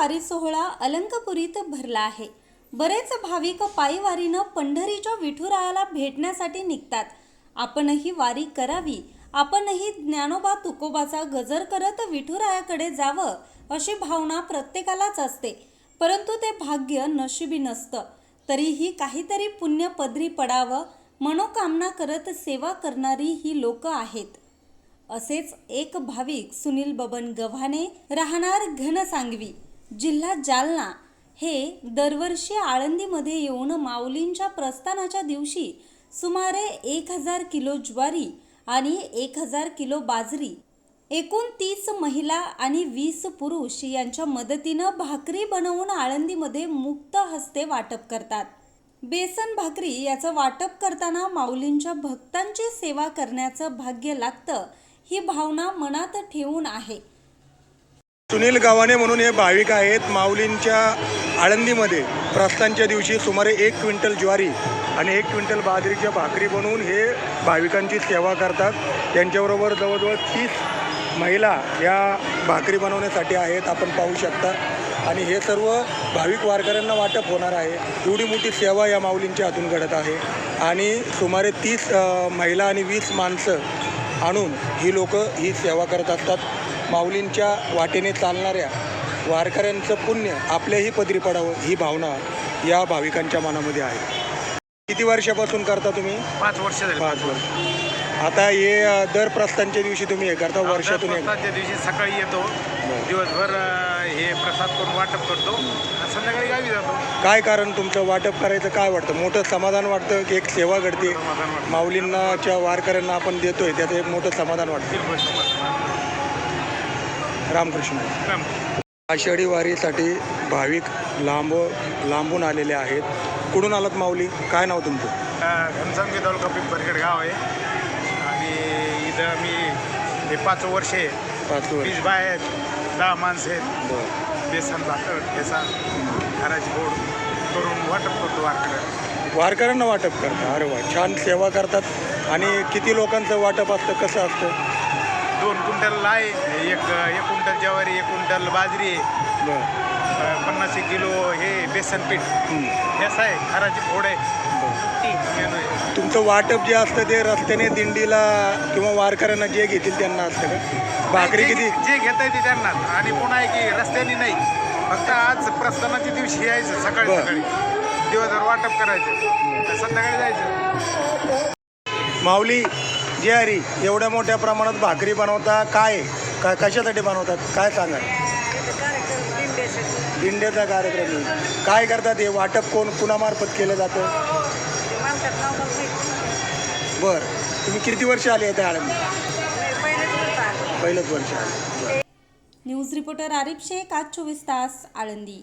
वारी सोहळा अलंकपुरीत भरला आहे. बरेच भाविक पायी वारीनं पंढरीच्या विठुरायाला भेटण्यासाठी निघतात. आपणही वारी करावी. आपणही ज्ञानोबा तुकोबाचा गजर करत विठुरायाकडे जावं अशी भावना प्रत्येकालाच असते. परंतु ते भाग्य नशिबी नसतं. तरीही काहीतरी पुण्य पदरी पडावं मनोकामना करत सेवा करणारी ही लोक आहेत. असेच एक भाविक सुनील बबन गव्हाणे राहणार घनसांगवी जिल्हा जालना हे दरवर्षी आळंदीमध्ये येऊन माऊलींच्या प्रस्थानाच्या दिवशी सुमारे एक हजार किलो ज्वारी आणि एक हजार किलो बाजरी एकूण तीस महिला आणि वीस पुरुष यांच्या मदतीनं भाकरी बनवून आळंदीमध्ये मुक्त हस्ते वाटप करतात. बेसन भाकरी याचं वाटप करताना माऊलींच्या भक्तांची सेवा करण्याचं भाग्य लागतं ही भावना मनात ठेवून आहे. सुनील गावाने म्हणून हे भाविक आहेत माऊलींच्या आळंदीमध्ये. प्रस्थानच्या दिवशी सुमारे एक क्विंटल ज्वारी आणि एक क्विंटल बाजरीच्या भाकरी बनवून हे भाविकांची सेवा करतात. त्यांच्याबरोबर जवळजवळ तीस महिला या भाकरी बनवण्यासाठी आहेत आपण पाहू शकता. आणि हे सर्व भाविक वारकऱ्यांना वाटप होणार आहे. एवढी मोठी सेवा या माऊलींच्या हातून घडत आहे. आणि सुमारे तीस महिला आणि वीस माणसं आणून ही लोक ही सेवा करत असतात. माऊलींच्या वाटेने चालणाऱ्या वारकऱ्यांचं पुण्य आपल्याही पदरी पडावं ही भावना या भाविकांच्या मनामध्ये आहे. किती वर्षापासून करता तुम्ही? पाच वर्ष पाच वर्ष. आता हे दर प्रस्थानच्या दिवशी तुम्ही हे करता वर्षातून दिवशी सकाळी येतो. दिवसभर हे प्रसाद करून वाटप करतो. संध्याकाळी गावी जातो. काय कारण तुमचं वाटप करायचं काय वाटतं? मोठं समाधान वाटतं की एक सेवा घडते. माऊलींनाच्या वारकऱ्यांना आपण देतोय त्याचं एक मोठं समाधान वाटतं. रामकृष्ण. आषाढी वारीसाठी भाविक लांब लांबून आलेले आहेत. कुठून आलात माऊली? काय नाव तुमचं? अं, घनसंगी तालुका पिंपरखेड गाव आहे. आणि इथं मी हे पाच वर्ष आहे. पाच वर्ष. वीस बाय आहेत. दहा माणसं आहेत. बरं. बेसन भाकर ठेसा घराची गोड करून वाटप करतो वारकऱ्या वारकऱ्यांना वाटप करता. अरे वा छान सेवा करतात. आणि किती लोकांचं वाटप असतं कसं असतं? दोन क्विंटल आहे एक एक क्विंटल ज्वारी एक क्विंटल बाजरी आहे बरं पन्नास एक किलो हे बेसन पीठ. हं. ठेसा आहे घराची फोड. आहे बरं. मेनू आहे. तुमचं वाटप जे असतं ते रस्त्याने दिंडीला किंवा वारकऱ्यांना जे घेतील त्यांना असतं का? भाकरी जे- किती? जे घेता येते त्यांना. आणि पुन्हा आहे की रस्त्याने नाही. फक्त आज प्रस्थानाच्या दिवशी यायचं सकाळी बरं. सकाळी. दिवसभर वाटप करायचं. तर संध्याकाळी जायचं. माऊली जे हरी एवढ्या मोठ्या प्रमाणात भाकरी बनवता काय? का कशासाठी बनवतात? काय सांगा दिंड्याचा कार्यक्रम. आहे. काय करतात हे? वाटप कोण कुणामार्फत केलं जातं? बरं. तुम्ही किती वर्ष आले आहेत आळंदी पहिलंच वर्ष. आले न्यूज रिपोर्टर आरिफ शेख आज चोवीस तास आळंदी.